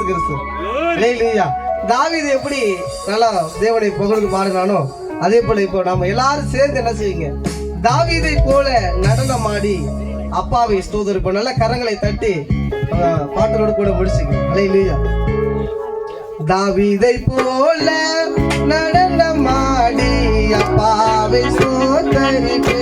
இயேசு கிறிஸ்து. இல்லையா தாவீது எப்படி நல்லா தேவனை புகழ்ந்து பாடுறானோ அதே போல இப்போ நாம எல்லாரும் சேர்ந்து என்ன செய்யுங்க தாவீதை போல நடனம் ஆடி அப்பாவை இப்போ நல்ல கரங்களை தட்டி அஹ், பாட்டலோடு கூட முடிச்சுங்க. இல்லையா தாவீதை போல நடனமாடி அப்பாவை சோதரிப்பே